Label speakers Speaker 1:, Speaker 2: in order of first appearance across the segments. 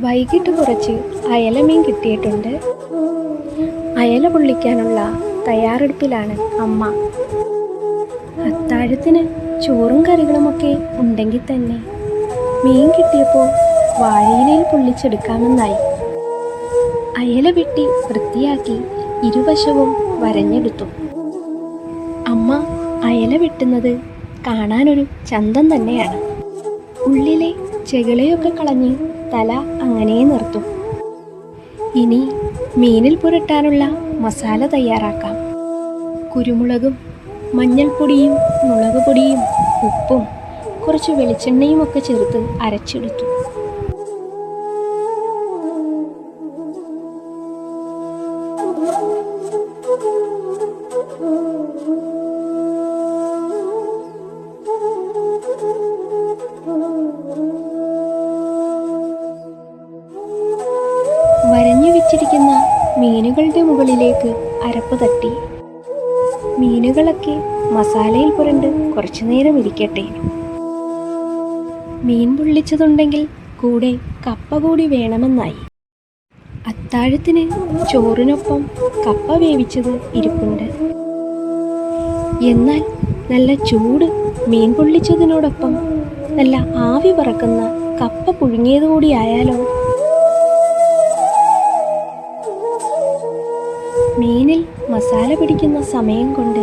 Speaker 1: വൈകിട്ട് കുറച്ച് അയലമീൻ കിട്ടിയിട്ടുണ്ട്. അയല പൊള്ളിക്കാനുള്ള തയ്യാറെടുപ്പിലാണ് അമ്മ. അത്താഴത്തിന് ചോറും കറികളുമൊക്കെ ഉണ്ടെങ്കിൽ തന്നെ. മീൻ കിട്ടിയപ്പോൾ വാഴയിലയിൽ പൊള്ളിച്ചെടുക്കാമെന്നായി. അയല വെട്ടി വൃത്തിയാക്കി ഇരുവശവും വരഞ്ഞെടുത്തു. അമ്മ അയല വെട്ടുന്നത് കാണാനൊരു ചന്തം തന്നെയാണ്. ഉള്ളിലെ ചെകിളയൊക്കെ കളഞ്ഞ് തല അങ്ങനെ നിർത്തും. ഇനി മീനിൽ പുരട്ടാനുള്ള മസാല തയ്യാറാക്കാം. കുരുമുളകും മഞ്ഞൾപ്പൊടിയും മുളക് പൊടിയും ഉപ്പും കുറച്ച് വെളിച്ചെണ്ണയും ഒക്കെ ചേർത്ത് അരച്ചെടുത്തു. മീനുകളുടെ മുകളിലേക്ക് അരപ്പ് തട്ടി. മീനുകളൊക്കെ മസാലയിൽ പുരണ്ട് കുറച്ചു നേരം ഇരിക്കട്ടെ. മീൻ പൊള്ളിച്ചതുണ്ടെങ്കിൽ കൂടെ കപ്പ കൂടി വേണമെന്നായി. അത്താഴത്തിന് ചോറിനൊപ്പം കപ്പ വേവിച്ചത് ഇരിപ്പുണ്ട്. എന്നാൽ നല്ല ചൂട് മീൻ പൊള്ളിച്ചതിനോടൊപ്പം നല്ല ആവി പറക്കുന്ന കപ്പ പുഴുങ്ങിയതുകൂടി ആയാലോ? മസാല പിടിക്കുന്ന സമയം കൊണ്ട്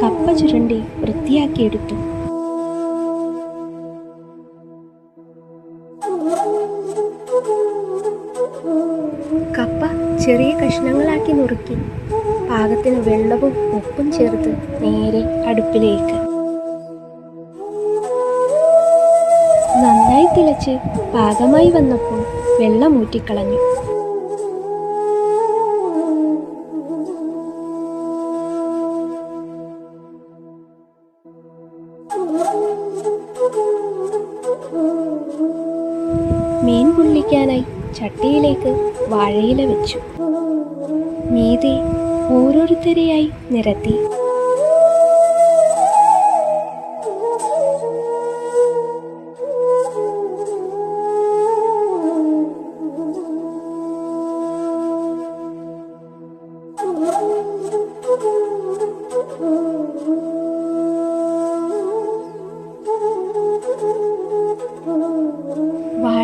Speaker 1: കപ്പ ചുരണ്ടി വൃത്തിയാക്കിയെടുത്തു കപ്പ ചെറിയ കഷ്ണങ്ങളാക്കി നുറുക്കി പാകത്തിന് വെള്ളവും ഉപ്പും ചേർത്ത് നേരെ അടുപ്പിലേക്ക്. നന്നായി തിളച്ച് പാകമായി വന്നപ്പോൾ വെള്ളം ഊറ്റിക്കളഞ്ഞു. മീൻ പൊള്ളിക്കാനായി ചട്ടിയിലേക്ക് വാഴയില വെച്ചു. മീതെ ഓരോരുത്തരെയായി നിരത്തി.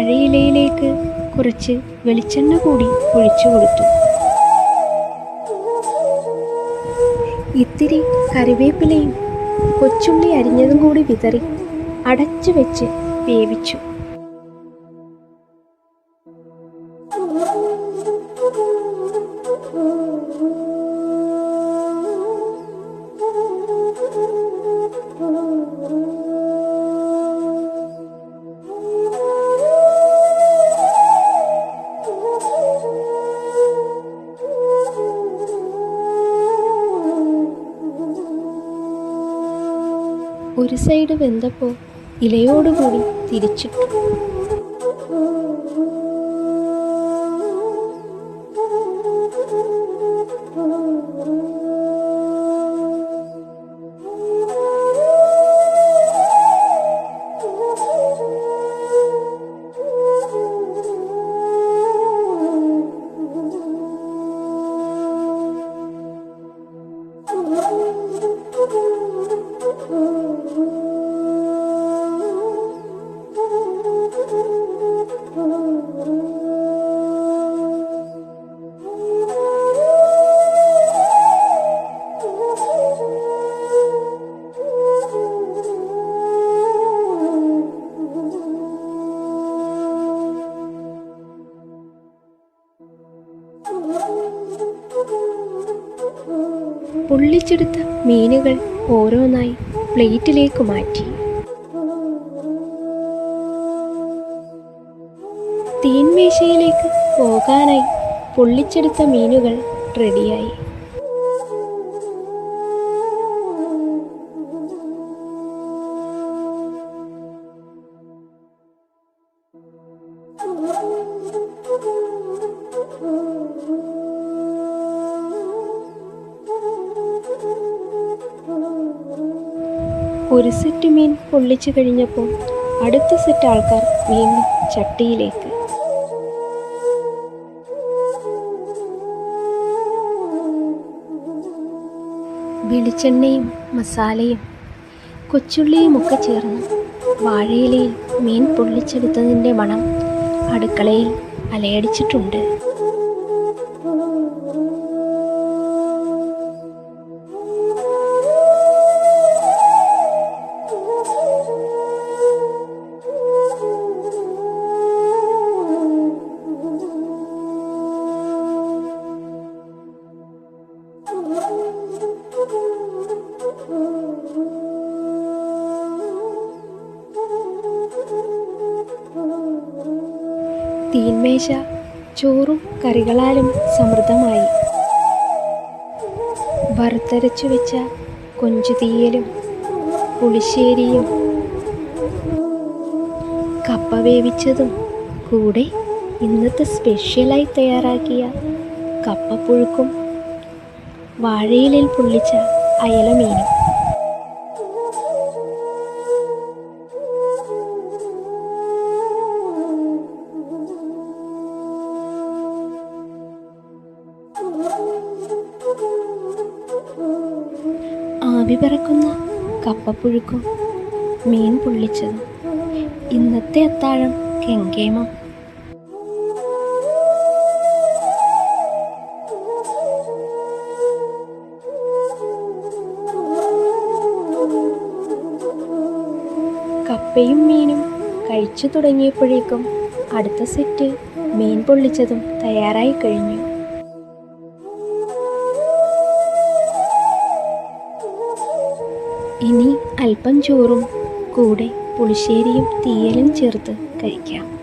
Speaker 1: വാഴയിലയിലേക്ക് കുറച്ച് വെളിച്ചെണ്ണ കൂടി ഒഴിച്ചു കൊടുത്തു. ഇത്തിരി കറിവേപ്പിലയും കൊച്ചുള്ളി അരിഞ്ഞതും കൂടി വിതറി അടച്ചു വെച്ച് വേവിച്ചു. ഒരു സൈഡ് വെന്തപ്പോൾ ഇലയോടുകൂടി തിരിച്ചിട്ടു. പൊള്ളിച്ചെടുത്ത മീനുകൾ ഓരോന്നായി പ്ലേറ്റിലേക്ക് മാറ്റി. തീൻമേശയിലേക്ക് പോകാനായി പൊള്ളിച്ചെടുത്ത മീനുകൾ റെഡിയായി. ഒരു സെറ്റ് മീൻ പൊള്ളിച്ചു കഴിഞ്ഞപ്പോൾ അടുത്ത സെറ്റ് ആൾക്കാർ മീൻ ചട്ടിയിലേക്ക് വെളിച്ചെണ്ണയും മസാലയും കൊച്ചുള്ളിയും ഒക്കെ ചേർന്ന് വാഴയിലയിൽ മീൻ പൊള്ളിച്ചെടുത്തതിന്റെ മണം അടുക്കളയിൽ അലയടിച്ചിട്ടുണ്ട്. തീന്മേശ ചോറും കറികളാലും സമൃദ്ധമായി. വറുത്തരച്ചു വെച്ച കൊഞ്ചുതീയലും പുളിശ്ശേരിയും കപ്പ വേവിച്ചതും കൂടെ ഇന്നത്തെ സ്പെഷ്യലായി തയ്യാറാക്കിയ കപ്പപ്പുഴുക്കും വാഴയിലിൽ പൊള്ളിച്ച അയലമീനും. ആവി പറക്കുന്ന കപ്പപ്പുഴുക്കും മീൻ പൊള്ളിച്ചതും. ഇന്നത്തെ അത്താഴം കെങ്കേമം. കപ്പയും മീനും കഴിച്ചു തുടങ്ങിയപ്പോഴേക്കും അടുത്ത സെറ്റ് മീൻ പൊള്ളിച്ചതും തയ്യാറായി കഴിഞ്ഞു. ഇനി അല്പം ചോറും കൂടെ പുളിശ്ശേരിയും തീയലും ചേർത്ത് കഴിക്കാം.